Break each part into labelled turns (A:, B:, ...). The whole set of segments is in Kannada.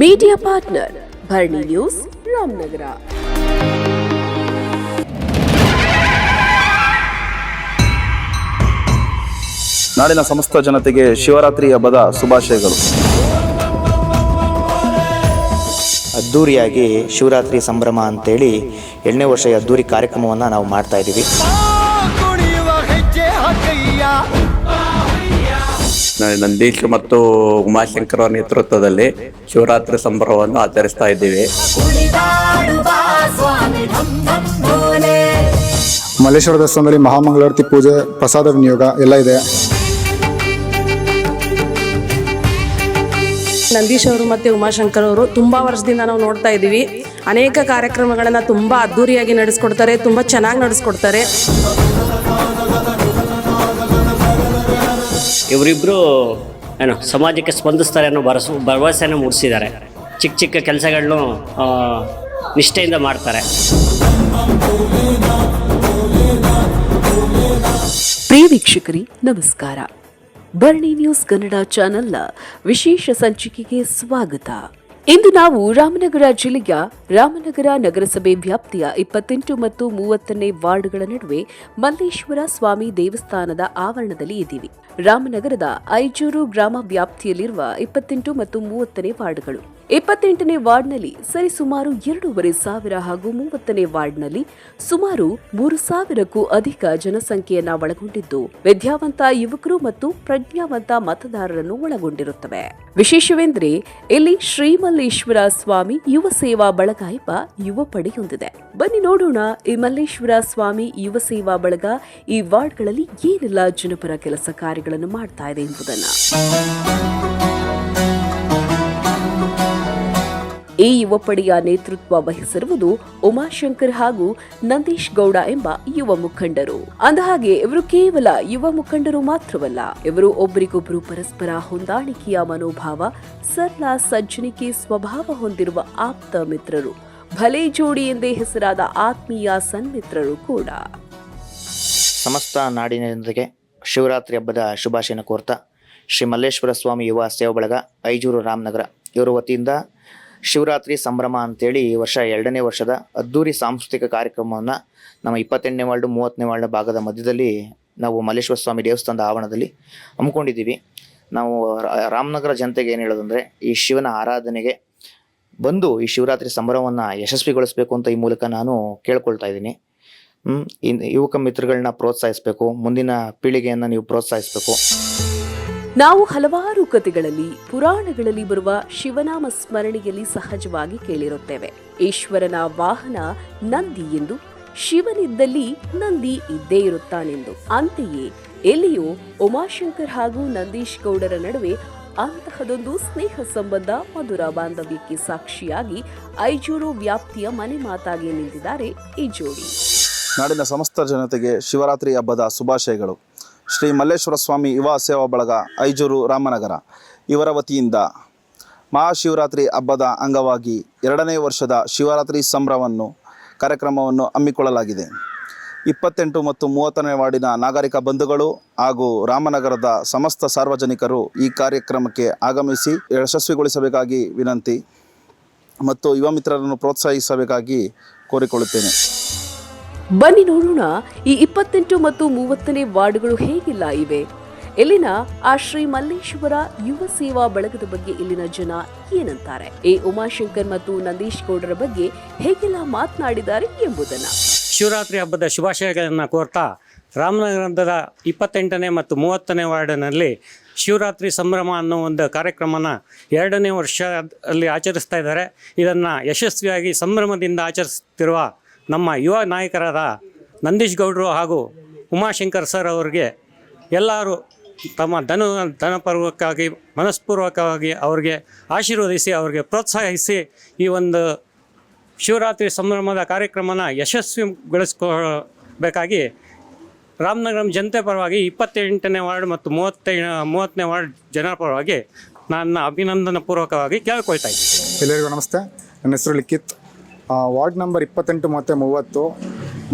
A: Media partner Bharani news Ramanagara
B: ನಾಡಿನ ಸಮಸ್ತ ಜನತೆಗೆ ಶಿವರಾತ್ರಿ ಹಬ್ಬದ ಶುಭಾಶಯಗಳು.
C: ಅದ್ಧೂರಿಯಾಗಿ ಶಿವರಾತ್ರಿ ಸಂಭ್ರಮ ಅಂತೇಳಿ ಎರಡನೇ ವರ್ಷ ಅದ್ದೂರಿ ಅದ್ಧೂರಿ ಕಾರ್ಯಕ್ರಮವನ್ನು ನಾವು ಮಾಡ್ತಾ ಇದ್ದೀವಿ.
D: ನಂದೀಶ್ ಮತ್ತು ಉಮಾಶಂಕರ್ ಅವರ ನೇತೃತ್ವದಲ್ಲಿ ಶಿವರಾತ್ರಿ ಸಂಭ್ರಮವನ್ನು ಆಚರಿಸ್ತಾ ಇದ್ದೀವಿ.
E: ಮಲ್ಲೇಶ್ವರ ದೇವಸ್ಥಾನದಲ್ಲಿ ಮಹಾಮಂಗಳಾರತಿ ಪೂಜೆ ಪ್ರಸಾದ ವಿನಿಯೋಗ ಎಲ್ಲ ಇದೆ.
F: ನಂದೀಶ್ ಅವರು ಮತ್ತು ಉಮಾಶಂಕರ್ ಅವರು ತುಂಬ ವರ್ಷದಿಂದ ನಾವು ನೋಡ್ತಾ ಇದ್ದೀವಿ. ಅನೇಕ ಕಾರ್ಯಕ್ರಮಗಳನ್ನು ತುಂಬ ಅದ್ಧೂರಿಯಾಗಿ ನಡೆಸ್ಕೊಡ್ತಾರೆ ತುಂಬ ಚೆನ್ನಾಗಿ ನಡೆಸ್ಕೊಡ್ತಾರೆ.
G: ಇವರಿಬ್ಬರು ಏನು ಸಮಾಜಕ್ಕೆ ಸ್ಪಂದಿಸ್ತಾರೆ ಅನ್ನೋ ಭರಸ ಭರವಸೆನ ಮೂಡಿಸಿದ್ದಾರೆ. ಚಿಕ್ಕ ಚಿಕ್ಕ ಕೆಲಸಗಳನ್ನು ನಿಷ್ಠೆಯಿಂದ ಮಾಡ್ತಾರೆ.
A: ಪ್ರಿಯ ವೀಕ್ಷಕರಿ, ನಮಸ್ಕಾರ. ಬರ್ಣಿ ನ್ಯೂಸ್ ಕನ್ನಡ ಚಾನೆಲ್ನ ವಿಶೇಷ ಸಂಚಿಕೆಗೆ ಸ್ವಾಗತ. ಇಂದು ನಾವು ರಾಮನಗರ ಜಿಲ್ಲೆಯ ರಾಮನಗರ ನಗರಸಭೆ ವ್ಯಾಪ್ತಿಯ ಇಪ್ಪತ್ತೆಂಟು ಮತ್ತು ಮೂವತ್ತನೇ ವಾರ್ಡ್ಗಳ ನಡುವೆ ಮಲ್ಲೇಶ್ವರ ಸ್ವಾಮಿ ದೇವಸ್ಥಾನದ ಆವರಣದಲ್ಲಿ ಇದ್ದೀವಿ. ರಾಮನಗರದ ಐಜೂರು ಗ್ರಾಮ ವ್ಯಾಪ್ತಿಯಲ್ಲಿರುವ ಇಪ್ಪತ್ತೆಂಟು ಮತ್ತು ಮೂವತ್ತನೇ ವಾರ್ಡ್ಗಳು. ಇಪ್ಪತ್ತೆಂಟನೇ ವಾರ್ಡ್ನಲ್ಲಿ ಸರಿಸುಮಾರು ಎರಡೂವರೆ ಸಾವಿರ ಹಾಗೂ ಮೂವತ್ತನೇ ವಾರ್ಡ್ನಲ್ಲಿ ಸುಮಾರು ಮೂರು ಸಾವಿರಕ್ಕೂ ಅಧಿಕ ಜನಸಂಖ್ಯೆಯನ್ನ ಒಳಗೊಂಡಿದ್ದು, ವಿದ್ಯಾವಂತ ಯುವಕರು ಮತ್ತು ಪ್ರಜ್ಞಾವಂತ ಮತದಾರರನ್ನು ಒಳಗೊಂಡಿರುತ್ತವೆ. ವಿಶೇಷವೆಂದರೆ ಇಲ್ಲಿ ಶ್ರೀಮಲ್ಲೇಶ್ವರ ಸ್ವಾಮಿ ಯುವ ಸೇವಾ ಬಳಗ ಎಂಬ ಯುವ ಪಡೆಯೊಂದಿದೆ ಬನ್ನಿ ನೋಡೋಣ ಈ ಮಲ್ಲೇಶ್ವರ ಸ್ವಾಮಿ ಯುವ ಸೇವಾ ಬಳಗ ಈ ವಾರ್ಡ್ಗಳಲ್ಲಿ ಏನೆಲ್ಲ ಜನಪರ ಕೆಲಸ ಕಾರ್ಯಗಳನ್ನು ಮಾಡ್ತಾ ಇದೆ ಎಂಬುದನ್ನ. ಈ ಯುವ ಪಡೆಯ ನೇತೃತ್ವ ವಹಿಸಿರುವುದು ಉಮಾಶಂಕರ್ ಹಾಗೂ ನಂದೀಶ್ ಗೌಡ ಎಂಬ ಯುವ ಮುಖಂಡರು. ಅಂದಹಾಗೆ, ಇವರು ಕೇವಲ ಯುವ ಮುಖಂಡರು ಮಾತ್ರವಲ್ಲ, ಇವರು ಒಬ್ಬರಿಗೊಬ್ಬರು ಪರಸ್ಪರ ಹೊಂದಾಣಿಕೆಯ ಮನೋಭಾವ ಸರಳ ಸಜ್ಜನಿಕೆ ಸ್ವಭಾವ ಹೊಂದಿರುವ ಆಪ್ತ ಮಿತ್ರರು, ಭಲೆ ಜೋಡಿ ಎಂದೇ ಹೆಸರಾದ ಆತ್ಮೀಯ ಸನ್ಮಿತ್ರರು ಕೂಡ.
C: ಸಮಸ್ತ ನಾಡಿನ ನಾಡಿನೊಂದಿಗೆ ಶಿವರಾತ್ರಿ ಹಬ್ಬದ ಶುಭಾಶಯನ ಕೋರ್ತಾ ಶ್ರೀ ಮಲ್ಲೇಶ್ವರ ಸ್ವಾಮಿ ಯುವ ಸೇವಾ ಬಳಗ ಐಜೂರು ರಾಮನಗರ. ಇವರ ವತಿಯಿಂದ ಶಿವರಾತ್ರಿ ಸಂಭ್ರಮ ಅಂತೇಳಿ ಈ ವರ್ಷ ಎರಡನೇ ವರ್ಷದ ಅದ್ದೂರಿ ಸಾಂಸ್ಕೃತಿಕ ಕಾರ್ಯಕ್ರಮವನ್ನು ನಮ್ಮ ಇಪ್ಪತ್ತೆಂಟನೇ ವಾರ್ಡು ಮೂವತ್ತನೇ ವಾರ್ಡ್ ಭಾಗದ ಮಧ್ಯದಲ್ಲಿ ನಾವು ಮಲ್ಲೇಶ್ವರ ಸ್ವಾಮಿ ದೇವಸ್ಥಾನದ ಆವರಣದಲ್ಲಿ ಹಮ್ಮಿಕೊಂಡಿದ್ದೀವಿ. ನಾವು ರಾಮನಗರ ಜನತೆಗೆ ಏನು ಹೇಳೋದಂದರೆ ಈ ಶಿವನ ಆರಾಧನೆಗೆ ಬಂದು ಈ ಶಿವರಾತ್ರಿ ಸಂಭ್ರಮವನ್ನು ಯಶಸ್ವಿಗೊಳಿಸಬೇಕು ಅಂತ ಈ ಮೂಲಕ ನಾನು ಕೇಳ್ಕೊಳ್ತಾ ಇದ್ದೀನಿ. ಯುವಕ ಮಿತ್ರಗಳನ್ನ ಪ್ರೋತ್ಸಾಹಿಸಬೇಕು, ಮುಂದಿನ ಪೀಳಿಗೆಯನ್ನು ನೀವು ಪ್ರೋತ್ಸಾಹಿಸಬೇಕು.
A: ನಾವು ಹಲವಾರು ಕಥೆಗಳಲ್ಲಿ ಪುರಾಣಗಳಲ್ಲಿ ಬರುವ ಶಿವನಾಮ ಸ್ಮರಣೆಯಲ್ಲಿ ಸಹಜವಾಗಿ ಕೇಳಿರುತ್ತೇವೆ. ಈಶ್ವರನ ವಾಹನ ನಂದಿ ಎಂದು ಶಿವನಿದ್ದಲ್ಲಿ ನಂದಿ ಇದ್ದೇ ಇರುತ್ತಾನೆಂದು. ಅಂತೆಯೇ ಎಲ್ಲಿಯೂ ಉಮಾಶಂಕರ್ ಹಾಗೂ ನಂದೀಶ್ ಗೌಡರ ನಡುವೆ ಅಂತಹದೊಂದು ಸ್ನೇಹ ಸಂಬಂಧ ಮಧುರ ಬಾಂಧವ್ಯಕ್ಕೆ ಸಾಕ್ಷಿಯಾಗಿ ಐಜೂರು ವ್ಯಾಪ್ತಿಯ ಮನೆ ಮಾತಾಗಿ ನಿಂತಿದ್ದಾರೆ ಈ ಜೋಡಿ.
B: ನಾಡಿನ ಸಮಸ್ತ ಜನತೆಗೆ ಶಿವರಾತ್ರಿ ಹಬ್ಬದ ಶುಭಾಶಯಗಳು. ಶ್ರೀ ಮಲ್ಲೇಶ್ವರ ಸ್ವಾಮಿ ಯುವ ಸೇವಾ ಬಳಗ, ಐಜೂರು ರಾಮನಗರ. ಇವರ ವತಿಯಿಂದ ಮಹಾಶಿವರಾತ್ರಿ ಹಬ್ಬದ ಅಂಗವಾಗಿ ಎರಡನೇ ವರ್ಷದ ಶಿವರಾತ್ರಿ ಸಂಭ್ರಮವನ್ನು, ಕಾರ್ಯಕ್ರಮವನ್ನು ಹಮ್ಮಿಕೊಳ್ಳಲಾಗಿದೆ. ಇಪ್ಪತ್ತೆಂಟು ಮತ್ತು ಮೂವತ್ತನೇ ವಾರ್ಡಿನ ನಾಗರಿಕ ಬಂಧುಗಳು ಹಾಗೂ ರಾಮನಗರದ ಸಮಸ್ತ ಸಾರ್ವಜನಿಕರು ಈ ಕಾರ್ಯಕ್ರಮಕ್ಕೆ ಆಗಮಿಸಿ ಯಶಸ್ವಿಗೊಳಿಸಬೇಕಾಗಿ ವಿನಂತಿ ಮತ್ತು ಯುವ ಮಿತ್ರರನ್ನು ಪ್ರೋತ್ಸಾಹಿಸಬೇಕಾಗಿ ಕೋರಿಕೊಳ್ಳುತ್ತೇನೆ.
A: ಬನ್ನಿ ನೋಡೋಣ ಈ ಇಪ್ಪತ್ತೆಂಟು ಮತ್ತು ಮೂವತ್ತನೇ ವಾರ್ಡ್ಗಳು ಹೇಗಿಲ್ಲ ಇವೆ. ಇಲ್ಲಿನ ಆ ಶ್ರೀ ಮಲ್ಲೇಶ್ವರ ಯುವ ಸೇವಾ ಬಳಗದ ಬಗ್ಗೆ ಇಲ್ಲಿನ ಜನ ಏನಂತಾರೆ? ಎ ಉಮಾಶಂಕರ್ ಮತ್ತು ನಂದೀಶ್ ಗೌಡರ ಬಗ್ಗೆ ಹೇಗೆಲ್ಲ ಮಾತನಾಡಿದ್ದಾರೆ ಎಂಬುದನ್ನ.
H: ಶಿವರಾತ್ರಿ ಹಬ್ಬದ ಶುಭಾಶಯಗಳನ್ನು ಕೋರ್ತಾ ರಾಮನಗರದ ಇಪ್ಪತ್ತೆಂಟನೇ ಮತ್ತು ಮೂವತ್ತನೇ ವಾರ್ಡಿನಲ್ಲಿ ಶಿವರಾತ್ರಿ ಸಂಭ್ರಮ ಅನ್ನೋ ಒಂದು ಕಾರ್ಯಕ್ರಮನ ಎರಡನೇ ವರ್ಷ ಅಲ್ಲಿ ಆಚರಿಸ್ತಾ ಇದ್ದಾರೆ. ಇದನ್ನು ಯಶಸ್ವಿಯಾಗಿ ಸಂಭ್ರಮದಿಂದ ಆಚರಿಸುತ್ತಿರುವ ನಮ್ಮ ಯುವ ನಾಯಕರಾದ ನಂದೀಶ್ ಗೌಡರು ಹಾಗೂ ಉಮಾಶಂಕರ್ ಸರ್ ಅವರಿಗೆ ಎಲ್ಲರೂ ತಮ್ಮ ಧನ, ಧನಪೂರ್ವಕವಾಗಿ, ಮನಸ್ಪೂರ್ವಕವಾಗಿ ಅವರಿಗೆ ಆಶೀರ್ವದಿಸಿ, ಅವರಿಗೆ ಪ್ರೋತ್ಸಾಹಿಸಿ ಈ ಒಂದು ಶಿವರಾತ್ರಿ ಸಂಭ್ರಮದ ಕಾರ್ಯಕ್ರಮನ ಯಶಸ್ವಿಗೊಳಿಸ್ಕೋಬೇಕಾಗಿ ರಾಮನಗರಂ ಜನತೆ ಪರವಾಗಿ ಇಪ್ಪತ್ತೆಂಟನೇ ವಾರ್ಡ್ ಮತ್ತು ಮೂವತ್ತೈ, ಮೂವತ್ತನೇ ವಾರ್ಡ್ ಜನರ ಪರವಾಗಿ ನನ್ನ ಅಭಿನಂದನ ಪೂರ್ವಕವಾಗಿ ಕೇಳ್ಕೊಳ್ತಾ ಇದ್ದೀನಿ.
E: ಎಲ್ಲರಿಗೂ ನಮಸ್ತೆ. ನನ್ನ ಹೆಸರು ಲಿಖಿತ್. ವಾರ್ಡ್ ನಂಬರ್ ಇಪ್ಪತ್ತೆಂಟು ಮತ್ತು ಮೂವತ್ತು,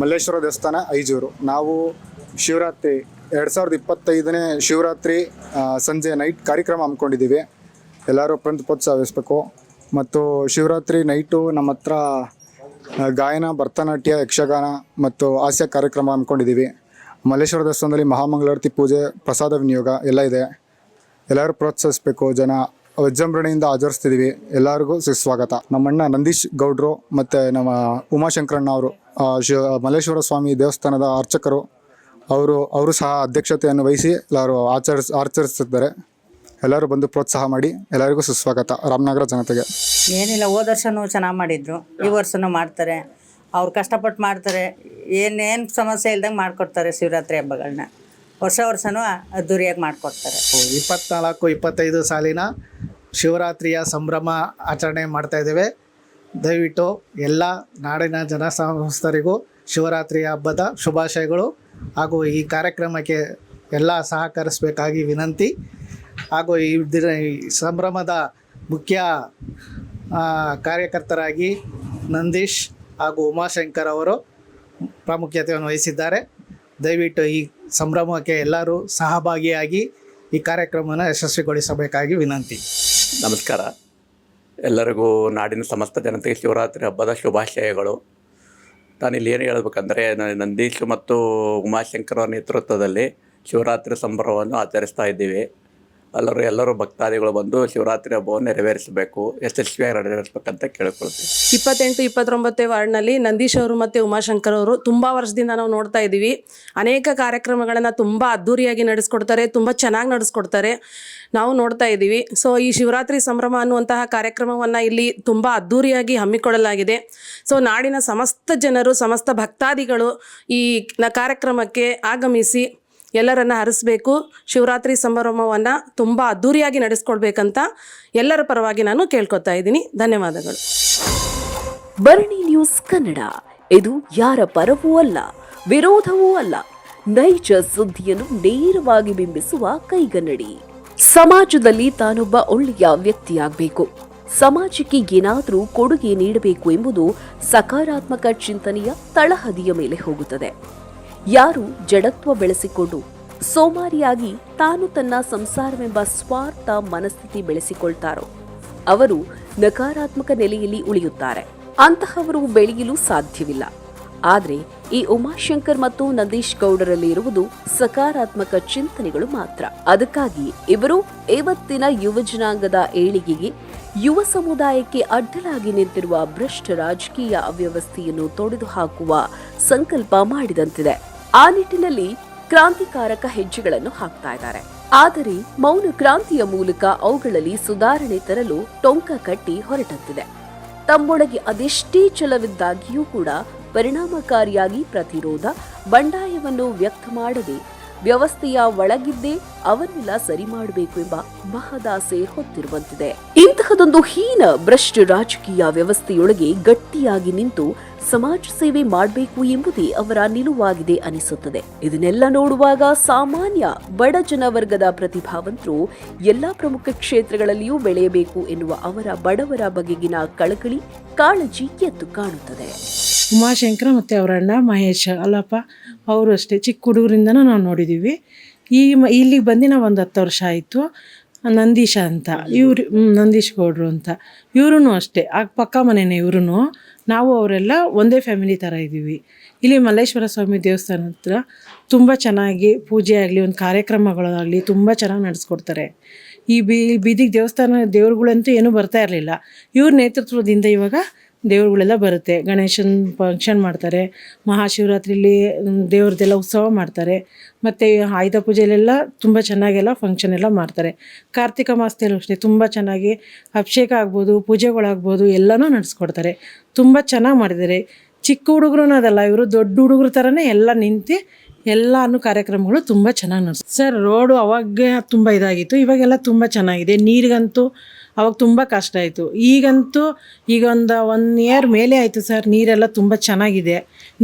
E: ಮಲ್ಲೇಶ್ವರ ದೇವಸ್ಥಾನ, ಐಜೂರು. ನಾವು ಶಿವರಾತ್ರಿ ಎರಡು ಸಾವಿರದ ಇಪ್ಪತ್ತೈದನೇ ಶಿವರಾತ್ರಿ ಸಂಜೆ ನೈಟ್ ಕಾರ್ಯಕ್ರಮ ಹಮ್ಮಿಕೊಂಡಿದ್ದೀವಿ. ಎಲ್ಲರೂ ಪ್ರಂತ ಪ್ರೋತ್ಸಾಹಿಸಬೇಕು ಮತ್ತು ಶಿವರಾತ್ರಿ ನೈಟು ನಮ್ಮ ಹತ್ರ ಗಾಯನ, ಭರತನಾಟ್ಯ, ಯಕ್ಷಗಾನ ಮತ್ತು ಹಾಸ್ಯ ಕಾರ್ಯಕ್ರಮ ಹಮ್ಮಿಕೊಂಡಿದ್ದೀವಿ. ಮಲ್ಲೇಶ್ವರ ದೇವಸ್ಥಾನದಲ್ಲಿ ಮಹಾಮಂಗಳಾರತಿ ಪೂಜೆ, ಪ್ರಸಾದ ವಿನಿಯೋಗ ಎಲ್ಲ ಇದೆ. ಎಲ್ಲರೂ ಪ್ರೋತ್ಸಾಹಿಸಬೇಕು ಜನ. ವಿಜೃಂಭಣೆಯಿಂದ ಆಚರಿಸ್ತಿದ್ದೀವಿ ಎಲ್ಲರಿಗೂ ಸುಸ್ವಾಗತ. ನಮ್ಮಣ್ಣ ನಂದೀಶ್ ಗೌಡ್ರು ಮತ್ತು ನಮ್ಮ ಉಮಾಶಂಕರಣ್ಣ ಅವರು ಶಿವ ಮಲ್ಲೇಶ್ವರ ಸ್ವಾಮಿ ದೇವಸ್ಥಾನದ ಅರ್ಚಕರು, ಅವರು ಅವರು ಸಹ ಅಧ್ಯಕ್ಷತೆಯನ್ನು ವಹಿಸಿ ಎಲ್ಲರೂ ಆಚರಿಸ್ ಆಚರಿಸುತ್ತಿದ್ದಾರೆ ಎಲ್ಲರೂ ಬಂದು ಪ್ರೋತ್ಸಾಹ ಮಾಡಿ ಎಲ್ಲರಿಗೂ ಸುಸ್ವಾಗತ ರಾಮನಗರ ಜನತೆಗೆ.
I: ಏನಿಲ್ಲ, ಹೋದ ವರ್ಷನೂ ಚೆನ್ನಾಗಿ ಮಾಡಿದ್ರು. ಈ ವರ್ಷನೂ ಮಾಡ್ತಾರೆ. ಅವ್ರು ಕಷ್ಟಪಟ್ಟು ಮಾಡ್ತಾರೆ. ಏನೇನು ಸಮಸ್ಯೆ ಇಲ್ದಂಗೆ ಮಾಡಿಕೊಡ್ತಾರೆ ಶಿವರಾತ್ರಿ ಹಬ್ಬಗಳನ್ನ ವರ್ಷ ವರ್ಷನೂ ಅದ್ದೂರಿಯಾಗಿ ಮಾಡಿಕೊಡ್ತಾರೆ.
J: ಇಪ್ಪತ್ನಾಲ್ಕು, ಇಪ್ಪತ್ತೈದು ಸಾಲಿನ ಶಿವರಾತ್ರಿಯ ಸಂಭ್ರಮ ಆಚರಣೆ ಮಾಡ್ತಾ ಇದ್ದೇವೆ. ದಯವಿಟ್ಟು ಎಲ್ಲ ನಾಡಿನ ಜನ ಸಂಸ್ಥರಿಗೂ ಶಿವರಾತ್ರಿಯ ಹಬ್ಬದ ಶುಭಾಶಯಗಳು ಹಾಗೂ ಈ ಕಾರ್ಯಕ್ರಮಕ್ಕೆ ಎಲ್ಲ ಸಹಕರಿಸಬೇಕಾಗಿ ವಿನಂತಿ ಹಾಗೂ ಈ ದಿನ ಸಂಭ್ರಮದ ಮುಖ್ಯ ಕಾರ್ಯಕರ್ತರಾಗಿ ನಂದೀಶ್ ಹಾಗೂ ಉಮಾಶಂಕರ್ ಅವರು ಪ್ರಾಮುಖ್ಯತೆಯನ್ನು ವಹಿಸಿದ್ದಾರೆ. ದಯವಿಟ್ಟು ಈ ಸಂಭ್ರಮಕ್ಕೆ ಎಲ್ಲರೂ ಸಹಭಾಗಿಯಾಗಿ ಈ ಕಾರ್ಯಕ್ರಮವನ್ನು ಯಶಸ್ವಿಗೊಳಿಸಬೇಕಾಗಿ ವಿನಂತಿ.
D: ನಮಸ್ಕಾರ. ಎಲ್ಲರಿಗೂ ನಾಡಿನ ಸಮಸ್ತ ಜನತೆಗೆ ಶಿವರಾತ್ರಿ ಹಬ್ಬದ ಶುಭಾಶಯಗಳು. ನಾನಿಲ್ಲಿ ಏನು ಹೇಳ್ಬೇಕಂದ್ರೆ ನಂದೀಶ್ ಮತ್ತು ಉಮಾಶಂಕರ ನೇತೃತ್ವದಲ್ಲಿ ಶಿವರಾತ್ರಿ ಸಂಭ್ರಮವನ್ನು ಆಚರಿಸ್ತಾ ಇದ್ದೀವಿ. ಎಲ್ಲರೂ ಎಲ್ಲರೂ ಭಕ್ತಾದಿಗಳು ಬಂದು ಶಿವರಾತ್ರಿ ಹಬ್ಬವನ್ನು ನೆರವೇರಿಸಬೇಕು. ಯಶಸ್ವಿಯಾಗಿ ನೆರವೇರಿಸಬೇಕಂತ ಕೇಳಿಕೊಳ್ತೀವಿ.
F: ಇಪ್ಪತ್ತೆಂಟು, ಇಪ್ಪತ್ತೊಂಬತ್ತೇ ವಾರ್ಡ್ನಲ್ಲಿ ನಂದೀಶ್ ಅವರು ಮತ್ತು ಉಮಾಶಂಕರ್ ಅವರು ತುಂಬ ವರ್ಷದಿಂದ ನಾವು ನೋಡ್ತಾ ಇದ್ದೀವಿ. ಅನೇಕ ಕಾರ್ಯಕ್ರಮಗಳನ್ನು ತುಂಬ ಅದ್ದೂರಿಯಾಗಿ ನಡೆಸ್ಕೊಡ್ತಾರೆ, ತುಂಬ ಚೆನ್ನಾಗಿ ನಡೆಸ್ಕೊಡ್ತಾರೆ. ನಾವು ನೋಡ್ತಾ ಇದ್ದೀವಿ. ಸೊ ಈ ಶಿವರಾತ್ರಿ ಸಂಭ್ರಮ ಅನ್ನುವಂತಹ ಕಾರ್ಯಕ್ರಮವನ್ನು ಇಲ್ಲಿ ತುಂಬ ಅದ್ಧೂರಿಯಾಗಿ ಹಮ್ಮಿಕೊಳ್ಳಲಾಗಿದೆ. ಸೊ ನಾಡಿನ ಸಮಸ್ತ ಜನರು, ಸಮಸ್ತ ಭಕ್ತಾದಿಗಳು ಈ ಕಾರ್ಯಕ್ರಮಕ್ಕೆ ಆಗಮಿಸಿ ಎಲ್ಲರನ್ನ ಹರಿಸ್ಬೇಕು. ಶಿವರಾತ್ರಿ ಸಮಾರಂಭವನ್ನು ತುಂಬ ಅದ್ಧೂರಿಯಾಗಿ ನಡೆಸ್ಕೊಳ್ಬೇಕಂತ ಎಲ್ಲರ ಪರವಾಗಿ ನಾನು ಕೇಳ್ಕೊತಾ ಇದ್ದೀನಿ. ಧನ್ಯವಾದಗಳು.
A: ಭರಣಿ ನ್ಯೂಸ್ ಕನ್ನಡ. ಇದು ಯಾರ ಪರವೂ ಅಲ್ಲ, ವಿರೋಧವೂ ಅಲ್ಲ. ನೈಜ ಸುದ್ದಿಯನ್ನು ನೇರವಾಗಿ ಬಿಂಬಿಸುವ ಕೈಗನ್ನಡಿ. ಸಮಾಜದಲ್ಲಿ ತಾನೊಬ್ಬ ಒಳ್ಳೆಯ ವ್ಯಕ್ತಿಯಾಗಬೇಕು. ಸಮಾಜಕ್ಕೆ ಏನಾದರೂ ಕೊಡುಗೆ ನೀಡಬೇಕು ಎಂಬುದು ಸಕಾರಾತ್ಮಕ ಚಿಂತನೆಯ ತಳಹದಿಯ ಮೇಲೆ ಹೋಗುತ್ತದೆ. ಯಾರು ಜಡತ್ವ ಬೆಳೆಸಿಕೊಂಡು ಸೋಮಾರಿಯಾಗಿ ತಾನು ತನ್ನ ಸಂಸಾರವೆಂಬ ಸ್ವಾರ್ಥ ಮನಸ್ಥಿತಿ ಬೆಳೆಸಿಕೊಳ್ತಾರೋ? ಅವರು ನಕಾರಾತ್ಮಕ ನೆಲೆಯಲ್ಲಿ ಉಳಿಯುತ್ತಾರೆ. ಅಂತಹವರು ಬೆಳೆಯಲು ಸಾಧ್ಯವಿಲ್ಲ. ಆದರೆ ಈ ಉಮಾಶಂಕರ್ ಮತ್ತು ನಂದೀಶ್ ಗೌಡರಲ್ಲಿ ಇರುವುದು ಸಕಾರಾತ್ಮಕ ಚಿಂತನೆಗಳು ಮಾತ್ರ. ಅದಕ್ಕಾಗಿ ಇವರು ಇವತ್ತಿನ ಯುವ ಜನಾಂಗದ ಏಳಿಗೆಗೆ ಯುವ ಸಮುದಾಯಕ್ಕೆ ಅಡ್ಡಲಾಗಿ ನಿಂತಿರುವ ಭ್ರಷ್ಟ ರಾಜಕೀಯ ಅವ್ಯವಸ್ಥೆಯನ್ನು ತೊಡೆದು ಹಾಕುವ ಸಂಕಲ್ಪ ಮಾಡಿದಂತಿದೆ. ಆ ನಿಟ್ಟಿನಲ್ಲಿ ಕ್ರಾಂತಿಕಾರಕ ಹೆಜ್ಜೆಗಳನ್ನು ಹಾಕ್ತಾ ಇದ್ದಾರೆ. ಆದರೆ ಮೌನ ಕ್ರಾಂತಿಯ ಮೂಲಕ ಅವುಗಳಲ್ಲಿ ಸುಧಾರಣೆ ತರಲು ಟೊಂಕ ಕಟ್ಟಿ ಹೊರಟಂತಿದೆ. ತಮ್ಮೊಳಗೆ ಅದೆಷ್ಟೇ ಛಲವಿದ್ದಾಗಿಯೂ ಕೂಡ ಪರಿಣಾಮಕಾರಿಯಾಗಿ ಪ್ರತಿರೋಧ, ಬಂಡಾಯವನ್ನು ವ್ಯಕ್ತ ಮಾಡದೆ ವ್ಯವಸ್ಥೆಯ ಒಳಗಿದ್ದೇ ಅವನ್ನೆಲ್ಲ ಸರಿ ಮಾಡಬೇಕು ಎಂಬ ಮಹದಾಸೆ ಹೊತ್ತಿರುವಂತಿದೆ. ಇಂತಹದೊಂದು ಹೀನ ಭ್ರಷ್ಟ ರಾಜಕೀಯ ವ್ಯವಸ್ಥೆಯೊಳಗೆ ಗಟ್ಟಿಯಾಗಿ ನಿಂತು ಸಮಾಜ ಸೇವೆ ಮಾಡಬೇಕು ಎಂಬುದೇ ಅವರ ನಿಲುವಾಗಿದೆ ಅನಿಸುತ್ತದೆ. ಇದನ್ನೆಲ್ಲ ನೋಡುವಾಗ ಸಾಮಾನ್ಯ ಬಡ ಜನವರ್ಗದ ಪ್ರತಿಭಾವಂತರು ಎಲ್ಲಾ ಪ್ರಮುಖ ಕ್ಷೇತ್ರಗಳಲ್ಲಿಯೂ ಬೆಳೆಯಬೇಕು ಎನ್ನುವ ಅವರ ಬಡವರ ಬಗೆಗಿನ ಕಳಕಳಿ, ಕಾಳಜಿ ಎದ್ದು ಕಾಣುತ್ತದೆ.
K: ಉಮಾಶಂಕರ ಮತ್ತು ಅವರ ಅಣ್ಣ ಮಹೇಶ್ ಅಲ್ಲಪ್ಪ, ಅವರು ಅಷ್ಟೇ. ಚಿಕ್ಕ ಹುಡುಗರಿಂದ ನಾವು ನೋಡಿದ್ದೀವಿ ಈ ಇಲ್ಲಿಗೆ ಬಂದು ನಾವು ಒಂದು ಹತ್ತು ವರ್ಷ ಆಯಿತು. ನಂದೀಶ ಅಂತ. ಇವ್ರು ನಂದೀಶ್ ಗೌಡ್ರು ಅಂತ. ಇವ್ರೂ ಅಷ್ಟೇ. ಆಗ ಪಕ್ಕ ಮನೆಯೇ ಇವ್ರೂ ನಾವು ಅವರೆಲ್ಲ ಒಂದೇ ಫ್ಯಾಮಿಲಿ ಥರ ಇದ್ದೀವಿ. ಇಲ್ಲಿ ಮಲ್ಲೇಶ್ವರ ಸ್ವಾಮಿ ದೇವಸ್ಥಾನ ಹತ್ರ ತುಂಬ ಚೆನ್ನಾಗಿ ಪೂಜೆ ಆಗಲಿ, ಒಂದು ಕಾರ್ಯಕ್ರಮಗಳಾಗಲಿ ತುಂಬ ಚೆನ್ನಾಗಿ ನಡೆಸ್ಕೊಡ್ತಾರೆ. ಈ ಬೀದಿಗೆ ದೇವಸ್ಥಾನ ದೇವ್ರುಗಳಂತೂ ಏನೂ ಬರ್ತಾ ಇರಲಿಲ್ಲ. ಇವ್ರ ನೇತೃತ್ವದಿಂದ ಇವಾಗ ದೇವ್ರುಗಳೆಲ್ಲ ಬರುತ್ತೆ. ಗಣೇಶನ ಫಂಕ್ಷನ್ ಮಾಡ್ತಾರೆ. ಮಹಾಶಿವರಾತ್ರಿಲಿ ದೇವ್ರದ್ದೆಲ್ಲ ಉತ್ಸವ ಮಾಡ್ತಾರೆ. ಮತ್ತು ಆಯುಧ ಪೂಜೆಯಲ್ಲೆಲ್ಲ ತುಂಬ ಚೆನ್ನಾಗೆಲ್ಲ ಫಂಕ್ಷನ್ ಎಲ್ಲ ಮಾಡ್ತಾರೆ. ಕಾರ್ತಿಕ ಮಾಸದಲ್ಲೂ ಅಷ್ಟೇ ತುಂಬ ಚೆನ್ನಾಗಿ ಅಭಿಷೇಕ ಆಗ್ಬೋದು, ಪೂಜೆಗಳಾಗ್ಬೋದು, ಎಲ್ಲನೂ ನಡೆಸ್ಕೊಡ್ತಾರೆ. ತುಂಬ ಚೆನ್ನಾಗಿ ಮಾಡಿದ್ದಾರೆ. ಚಿಕ್ಕ ಹುಡುಗರು ಅದಲ್ಲ, ಇವರು ದೊಡ್ಡ ಹುಡುಗರ ಥರನೇ ಎಲ್ಲ ನಿಂತು ಎಲ್ಲಾನು ಕಾರ್ಯಕ್ರಮಗಳು ತುಂಬ ಚೆನ್ನಾಗಿ ನಡೆಸ್, ಸರ್, ರೋಡು ಅವಾಗ ತುಂಬ ಇದಾಗಿತ್ತು, ಇವಾಗೆಲ್ಲ ತುಂಬ ಚೆನ್ನಾಗಿದೆ. ನೀರಿಗಂತೂ ಅವಾಗ ತುಂಬ ಕಷ್ಟ ಆಯಿತು. ಈಗಂತೂ ಈಗ ಒಂದು ಒನ್ ಇಯರ್ ಮೇಲೆ ಆಯಿತು ಸರ್ ನೀರೆಲ್ಲ ತುಂಬ ಚೆನ್ನಾಗಿದೆ.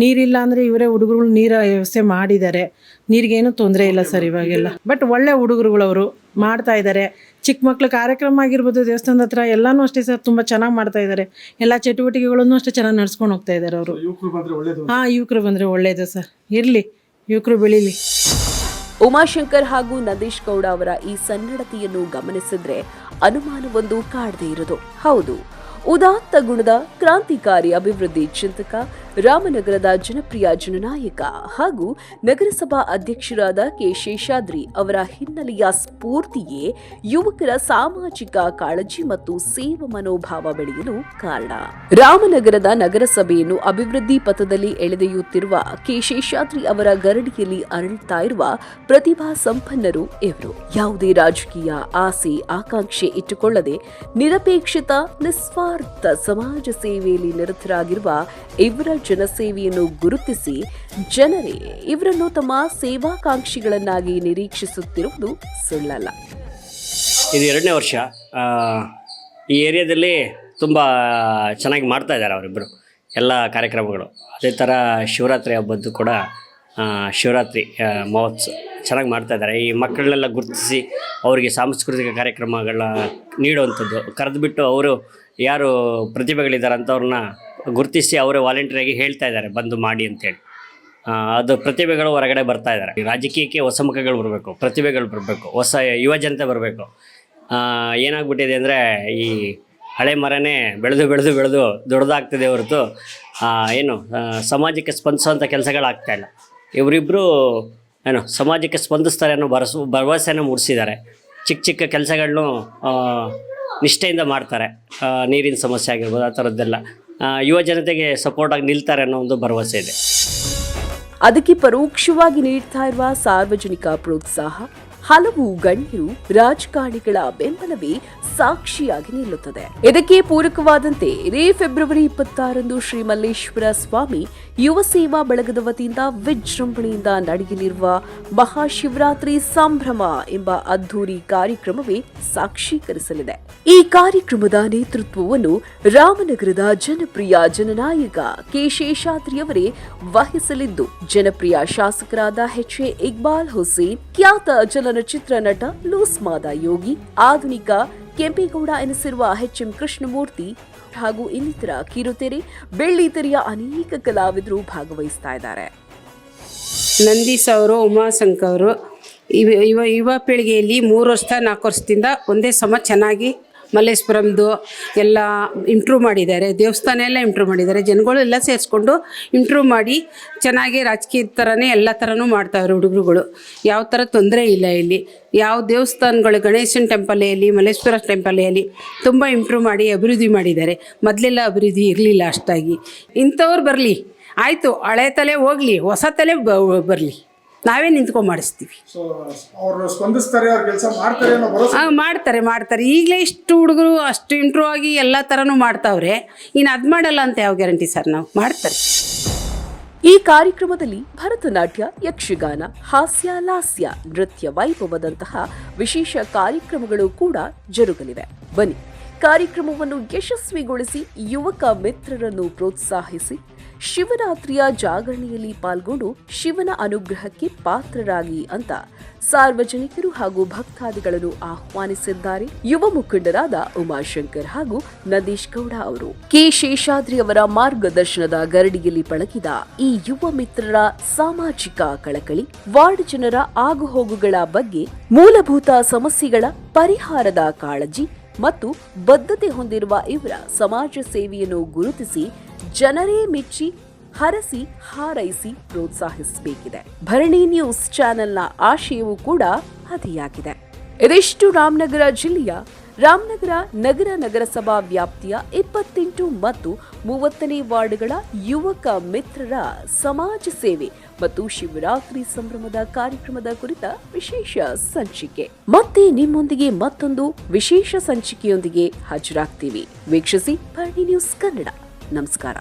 K: ನೀರಿಲ್ಲ ಅಂದರೆ ಇವರೇ ಹುಡುಗರುಗಳು ನೀರ ವ್ಯವಸ್ಥೆ ಮಾಡಿದ್ದಾರೆ. ನೀರಿಗೇನು ತೊಂದರೆ ಇಲ್ಲ ಸರ್ ಇವಾಗೆಲ್ಲ. ಬಟ್ ಒಳ್ಳೆ ಹುಡುಗರುಗಳು ಅವರು ಮಾಡ್ತಾ ಇದ್ದಾರೆ. ಚಿಕ್ಕ ಮಕ್ಳು ಕಾರ್ಯಕ್ರಮ ಆಗಿರ್ಬೋದು ದೇವಸ್ಥಾನದ ಹತ್ರ ಎಲ್ಲನೂ ಅಷ್ಟೇ ಸರ್ ತುಂಬ ಚೆನ್ನಾಗಿ ಮಾಡ್ತಾ ಇದ್ದಾರೆ. ಎಲ್ಲ ಚಟುವಟಿಕೆಗಳನ್ನು ಅಷ್ಟೇ ಚೆನ್ನಾಗಿ ನಡ್ಸ್ಕೊಂಡು ಹೋಗ್ತಾ ಇದ್ದಾರೆ ಅವರು. ಹಾಂ ಯುವಕರು ಬಂದರೆ ಒಳ್ಳೇದು ಸರ್ ಇರಲಿ ಯುವಕರು ಬೆಳೀಲಿ.
A: ಉಮಾಶಂಕರ್ ಹಾಗೂ ನಂದೀಶ್ ಗೌಡ ಅವರ ಈ ಸನ್ನಡತೆಯನ್ನು ಗಮನಿಸಿದ್ರೆ ಅನುಮಾನವೊಂದು ಕಾಡದೇ ಇರದು. ಹೌದು. ಉದಾತ್ತ ಗುಣದ ಕ್ರಾಂತಿಕಾರಿ ಅಭಿವೃದ್ಧಿ ಚಿಂತಕ ರಾಮನಗರದ ಜನಪ್ರಿಯ ಜನನಾಯಕ ಹಾಗೂ ನಗರಸಭಾ ಅಧ್ಯಕ್ಷರಾದ ಕೆ ಶೇಷಾದ್ರಿ ಅವರ ಹಿನ್ನೆಲೆಯ ಸ್ಫೂರ್ತಿಯೇ ಯುವಕರ ಸಾಮಾಜಿಕ ಕಾಳಜಿ ಮತ್ತು ಸೇವಾ ಮನೋಭಾವ ಬೆಳೆಯಲು ಕಾರಣ. ರಾಮನಗರದ ನಗರಸಭೆಯನ್ನು ಅಭಿವೃದ್ಧಿ ಪಥದಲ್ಲಿ ಎಳೆದೊಯ್ಯುತ್ತಿರುವ ಕೆ ಶೇಷಾದ್ರಿ ಅವರ ಗರಡಿಯಲ್ಲಿ ಅರಳುತ್ತಾ ಇರುವ ಪ್ರತಿಭಾ ಸಂಪನ್ನರು ಇವರು. ಯಾವುದೇ ರಾಜಕೀಯ ಆಸೆ, ಆಕಾಂಕ್ಷೆ ಇಟ್ಟುಕೊಳ್ಳದೆ ನಿರಪೇಕ್ಷಿತ, ನಿಸ್ವಾರ್ಥ ಸಮಾಜ ಸೇವೆಯಲ್ಲಿ ನಿರತರಾಗಿರುವ ಇವರ ಜನಸೇವೆಯನ್ನು ಗುರುತಿಸಿ ಜನರೇ ಇವರನ್ನು ತಮ್ಮ ಸೇವಾಕಾಂಕ್ಷಿಗಳನ್ನಾಗಿ ನಿರೀಕ್ಷಿಸುತ್ತಿರುವುದು ಸುಳ್ಳಲ್ಲ.
G: ಇದು ಎರಡನೇ ವರ್ಷ. ಈ ಏರಿಯಾದಲ್ಲಿ ತುಂಬ ಚೆನ್ನಾಗಿ ಮಾಡ್ತಾ ಇದ್ದಾರೆ ಅವರಿಬ್ಬರು ಎಲ್ಲ ಕಾರ್ಯಕ್ರಮಗಳು. ಅದೇ ಥರ ಶಿವರಾತ್ರಿ ಹಬ್ಬದ್ದು ಕೂಡ ಶಿವರಾತ್ರಿ ಮಹೋತ್ಸವ ಚೆನ್ನಾಗಿ ಮಾಡ್ತಾ ಇದ್ದಾರೆ. ಈ ಮಕ್ಕಳನ್ನೆಲ್ಲ ಗುರುತಿಸಿ ಅವರಿಗೆ ಸಾಂಸ್ಕೃತಿಕ ಕಾರ್ಯಕ್ರಮಗಳನ್ನ ನೀಡುವಂಥದ್ದು, ಕರೆದುಬಿಟ್ಟು ಅವರು ಯಾರು ಪ್ರತಿಭೆಗಳಿದ್ದಾರೆ ಅಂಥವ್ರನ್ನ ಗುರುತಿಸಿ ಅವರೇ ವಾಲಂಟಿಯರಾಗಿ ಹೇಳ್ತಾ ಇದ್ದಾರೆ, ಬಂದು ಮಾಡಿ ಅಂತೇಳಿ. ಅದು ಪ್ರತಿಭೆಗಳು ಹೊರಗಡೆ ಬರ್ತಾ ಇದ್ದಾರೆ. ರಾಜಕೀಯಕ್ಕೆ ಹೊಸ ಮುಖಗಳು ಬರಬೇಕು, ಪ್ರತಿಭೆಗಳು ಬರಬೇಕು, ಹೊಸ ಯುವ ಜನತೆ ಬರಬೇಕು. ಏನಾಗ್ಬಿಟ್ಟಿದೆ ಅಂದರೆ ಈ ಹಳೆ ಮರನೇ ಬೆಳೆದು ಬೆಳೆದು ಬೆಳೆದು ದೊಡ್ಡದಾಗ್ತಿದೆ ಹೊರತು ಏನು ಸಮಾಜಕ್ಕೆ ಸ್ಪಂದಿಸುವಂಥ ಕೆಲಸಗಳಾಗ್ತಾ ಇಲ್ಲ. ಇವರಿಬ್ಬರು ಏನು, ಸಮಾಜಕ್ಕೆ ಸ್ಪಂದಿಸ್ತಾರೆ ಅನ್ನೋ ಭರಸು ಭರವಸೆಯನ್ನು ಮೂಡಿಸಿದ್ದಾರೆ. ಚಿಕ್ಕ ಚಿಕ್ಕ ಕೆಲಸಗಳನ್ನು ನಿಷ್ಠೆಯಿಂದ ಮಾಡ್ತಾರೆ. ನೀರಿನ ಸಮಸ್ಯೆ ಆಗಿರ್ಬೋದು, ಆ ಥರದ್ದೆಲ್ಲ ಯುವ ಜನತೆಗೆ ಸಪೋರ್ಟಾಗಿ ನಿಲ್ತಾರೆ ಅನ್ನೋ ಒಂದು ಭರವಸೆ ಇದೆ.
A: ಅದಕ್ಕೆ ಪರೋಕ್ಷವಾಗಿ ನೀಡ್ತಾ ಇರುವ ಸಾರ್ವಜನಿಕ ಪ್ರೋತ್ಸಾಹ ಹಲವು ಗಣ್ಯರು ರಾಜಕಾರಣಿಗಳ ಬೆಂಬಲವೇ ಸಾಕ್ಷಿಯಾಗಿ ನಿಲ್ಲುತ್ತದೆ. ಇದಕ್ಕೆ ಪೂರಕವಾದಂತೆ ಇದೇ ಫೆಬ್ರವರಿ ಇಪ್ಪತ್ತಾರಂದು ಶ್ರೀ ಮಲ್ಲೇಶ್ವರ ಸ್ವಾಮಿ ಯುವ ಸೇವಾ ಬಳಗದ ವತಿಯಿಂದ ವಿಜೃಂಭಣೆಯಿಂದ ನಡೆಯಲಿರುವ ಮಹಾಶಿವರಾತ್ರಿ ಸಂಭ್ರಮ ಎಂಬ ಅದ್ಧೂರಿ ಕಾರ್ಯಕ್ರಮವೇ ಸಾಕ್ಷೀಕರಿಸಲಿದೆ. ಈ ಕಾರ್ಯಕ್ರಮದ ನೇತೃತ್ವವನ್ನು ರಾಮನಗರದ ಜನಪ್ರಿಯ ಜನನಾಯಕ ಕೆ ಶೇಷಾದ್ರಿಯವರೇ ವಹಿಸಲಿದ್ದು. ಜನಪ್ರಿಯ ಶಾಸಕರಾದ ಎಚ್ ಎ ಇಕ್ಬಾಲ್ ಹುಸೇನ್, ಖ್ಯಾತ ಚಲನಚಿತ್ರ ನಟ ಲೂಸ್ಮಾದ ಯೋಗಿ, ಆಧುನಿಕ ಕೆಂಪೇಗೌಡ ಎನಿಸಿರುವ ಎಚ್ ಎಂ ಕೃಷ್ಣಮೂರ್ತಿ ಹಾಗೂ ಇನ್ನಿತರ ಕಿರುತೆರೆ ಬೆಳ್ಳಿತೆರೆಯ ಅನೇಕ ಕಲಾವಿದರು ಭಾಗವಹಿಸ್ತಾ ಇದ್ದಾರೆ.
L: ನಂದೀಶ್ ಅವರು ಉಮಾಶಂಕರ್ ಅವರು ಇವ ಯುವ ಪೀಳಿಗೆಯಲ್ಲಿ ಮೂರು ವರ್ಷ, ನಾಲ್ಕು ವರ್ಷದಿಂದ ಒಂದೇ ಸಮ ಚೆನ್ನಾಗಿ ಮಲ್ಲೇಶ್ವರಂದು ಎಲ್ಲ ಇಂಪ್ರೂವ್ ಮಾಡಿದ್ದಾರೆ. ದೇವಸ್ಥಾನ ಎಲ್ಲ ಇಂಪ್ರೂವ್ ಮಾಡಿದ್ದಾರೆ. ಜನಗಳು ಎಲ್ಲ ಸೇರಿಸ್ಕೊಂಡು ಇಂಪ್ರೂವ್ ಮಾಡಿ ಚೆನ್ನಾಗಿ ರಾಜಕೀಯದ ಥರನೇ ಎಲ್ಲ ಥರನೂ ಮಾಡ್ತಾವ್ರೆ ಹುಡುಗರುಗಳು. ಯಾವ ಥರ ತೊಂದರೆ ಇಲ್ಲ ಇಲ್ಲಿ. ಯಾವ ದೇವಸ್ಥಾನಗಳು ಗಣೇಶನ ಟೆಂಪಲ್ ಅಲ್ಲಿ ಮಲ್ಲೇಶ್ವರ ಟೆಂಪಲ್ ಅಲ್ಲಿ ತುಂಬ ಇಂಪ್ರೂವ್ ಮಾಡಿ, ಅಭಿವೃದ್ಧಿ ಮಾಡಿದ್ದಾರೆ. ಮೊದಲೆಲ್ಲ ಅಭಿವೃದ್ಧಿ ಇರಲಿಲ್ಲ ಅಷ್ಟಾಗಿ. ಇಂಥವ್ರು ಬರಲಿ. ಆಯಿತು, ಹಳೆ ತಲೆ ಹೋಗಲಿ, ಹೊಸ ತಲೆ ಬರಲಿ. ನಾವೇ ನಿಂತ್ಕೊಂಡು ಮಾಡಿಸ್ತೀವಿ.
E: ಸೊ ಅವರು ಸ್ಪಂದಿಸ್ತಾರೆ ಅವ್ರ ಕೆಲಸ ಮಾಡ್ತಾರೆ ಅನ್ನೋ ಭರವಸೆ
L: ಆ, ಮಾಡ್ತಾರೆ ಮಾಡ್ತಾರೆ. ಈಗಲೇ ಇಷ್ಟು ಹುಡುಗರು ಅಷ್ಟು ಇಂಪ್ರೂವ್ ಆಗಿ ಎಲ್ಲ ಥರನೂ ಮಾಡ್ತಾವ್ರೆ. ಇನ್ನು ಅದು ಮಾಡಲ್ಲ ಅಂತ ಯಾವ ಗ್ಯಾರಂಟಿ ಸರ್ ನಾವು? ಮಾಡ್ತಾರೆ.
A: ಈ ಕಾರ್ಯಕ್ರಮದಲ್ಲಿ ಭರತನಾಟ್ಯ ಯಕ್ಷಗಾನ ಹಾಸ್ಯ ಲಾಸ್ಯ ನೃತ್ಯ ವೈಭವದಂತಹ ವಿಶೇಷ ಕಾರ್ಯಕ್ರಮಗಳು ಕೂಡ ಜರುಗಲಿವೆ. ಬನ್ನಿ ಕಾರ್ಯಕ್ರಮವನ್ನು ಯಶಸ್ವಿಗೊಳಿಸಿ ಯುವಕ ಮಿತ್ರರನ್ನು ಪ್ರೋತ್ಸಾಹಿಸಿ. ಶಿವರಾತ್ರಿಯ ಜಾಗರಣೆಯಲ್ಲಿ ಪಾಲ್ಗೊಂಡು ಶಿವನ ಅನುಗ್ರಹಕ್ಕೆ ಪಾತ್ರರಾಗಿ ಅಂತ ಸಾರ್ವಜನಿಕರು ಹಾಗೂ ಭಕ್ತಾದಿಗಳನ್ನು ಆಹ್ವಾನಿಸಿದ್ದಾರೆ. ಯುವ ಮುಖಂಡರಾದ ಉಮಾಶಂಕರ್ ಹಾಗೂ ನದೀಶ್ ಗೌಡ ಅವರು. ಕೆ. ಶೇಷಾದ್ರಿ ಅವರ ಮಾರ್ಗದರ್ಶನದ ಗರಡಿಯಲ್ಲಿ ಪಳಗಿದ ಈ ಯುವ ಮಿತ್ರರ ಸಾಮಾಜಿಕ ಕಳಕಳಿ, ವಾರ್ಡ್ ಜನರ ಆಗುಹೋಗುಗಳ ಬಗ್ಗೆ ಮೂಲಭೂತ ಸಮಸ್ಯೆಗಳ ಪರಿಹಾರದ ಕಾಳಜಿ ಮತ್ತು ಬದ್ಧತೆ ಹೊಂದಿರುವ ಇವರ ಸಮಾಜ ಸೇವೆಯನ್ನು ಗುರುತಿಸಿ ಜನರೇ ಮೆಚ್ಚಿ, ಹರಸಿ, ಹಾರೈಸಿ ಪ್ರೋತ್ಸಾಹಿಸಬೇಕಿದೆ. ಭರಣಿ ನ್ಯೂಸ್ ಚಾನೆಲ್ನ ಆಶಯವೂ ಕೂಡ ಅದಿಯಾಗಿದೆ ಇದಿಷ್ಟು ರಾಮನಗರ ಜಿಲ್ಲೆಯ ರಾಮನಗರ ನಗರ ನಗರಸಭಾ ವ್ಯಾಪ್ತಿಯ ಇಪ್ಪತ್ತೆಂಟು ಮತ್ತು ಮೂವತ್ತನೇ ವಾರ್ಡ್ಗಳ ಯುವಕ ಮಿತ್ರರ ಸಮಾಜ ಸೇವೆ ಮತ್ತು ಶಿವರಾತ್ರಿ ಸಂಭ್ರಮದ ಕಾರ್ಯಕ್ರಮದ ಕುರಿತ ವಿಶೇಷ ಸಂಚಿಕೆ. ಮತ್ತೆ ನಿಮ್ಮೊಂದಿಗೆ ಮತ್ತೊಂದು ವಿಶೇಷ ಸಂಚಿಕೆಯೊಂದಿಗೆ ಹಾಜರಾಗ್ತೀವಿ. ವೀಕ್ಷಿಸಿ ಭರಣಿ ನ್ಯೂಸ್ ಕನ್ನಡ. ನಮಸ್ಕಾರ.